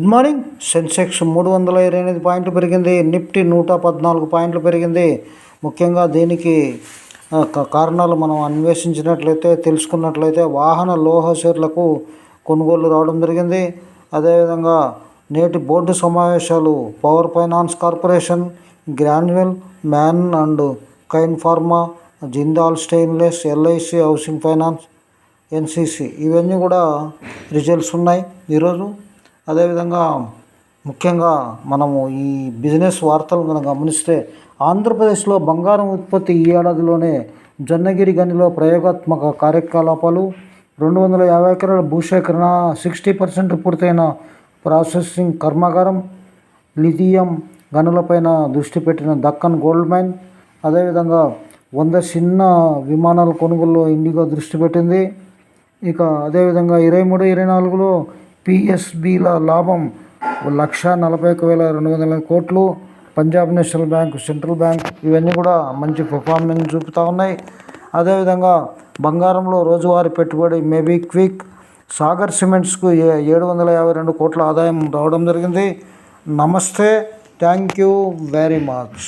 Good morning Sensex మూడు వందల ఇరవై ఎనిమిది పాయింట్లు పెరిగింది. నిఫ్టీ నూట పద్నాలుగు పాయింట్లు పెరిగింది. ముఖ్యంగా దీనికి కారణాలు మనం అన్వేషించినట్లయితే తెలుసుకున్నట్లయితే వాహన లోహ షేర్లకు కొనుగోలు రావడం జరిగింది. అదేవిధంగా నేటి బోర్డు సమావేశాలు power finance corporation Granules Mankind pharma Jindal stainless LIC housing finance NCC ఇవన్నీ కూడా రిజల్ట్స్ ఉన్నాయి. ఈరోజు అదేవిధంగా ముఖ్యంగా మనము ఈ బిజినెస్ వార్తలు మనం గమనిస్తే ఆంధ్రప్రదేశ్లో బంగారం ఉత్పత్తి ఈ ఏడాదిలోనే జొన్నగిరి గనిలో ప్రయోగాత్మక కార్యకలాపాలు రెండు వందల యాభై ఎకరాల భూసేకరణ సిక్స్టీ పర్సెంట్ పూర్తయిన ప్రాసెసింగ్ కర్మాగారం లిథియం గనులపైన దృష్టి పెట్టిన దక్కన్ గోల్డ్ మైన్ అదేవిధంగా వంద చిన్న విమానాల కొనుగోలులో ఇండిగో దృష్టి పెట్టింది. ఇక అదేవిధంగా ఇరవై మూడు ఇరవై నాలుగులో పిఎస్బిల లాభం లక్ష నలభై ఒక వేల రెండు వందల కోట్లు. Punjab national bank central bank ఇవన్నీ కూడా మంచి పర్ఫార్మెన్స్ చూపుతూ ఉన్నాయి. అదేవిధంగా బంగారంలో రోజువారీ పెట్టుబడి మేబీ క్విక్ సాగర్ సిమెంట్స్కు ఏ ఏడు వందల యాభై రెండు కోట్ల ఆదాయం రావడం జరిగింది. నమస్తే థ్యాంక్ యూ వెరీ మచ్.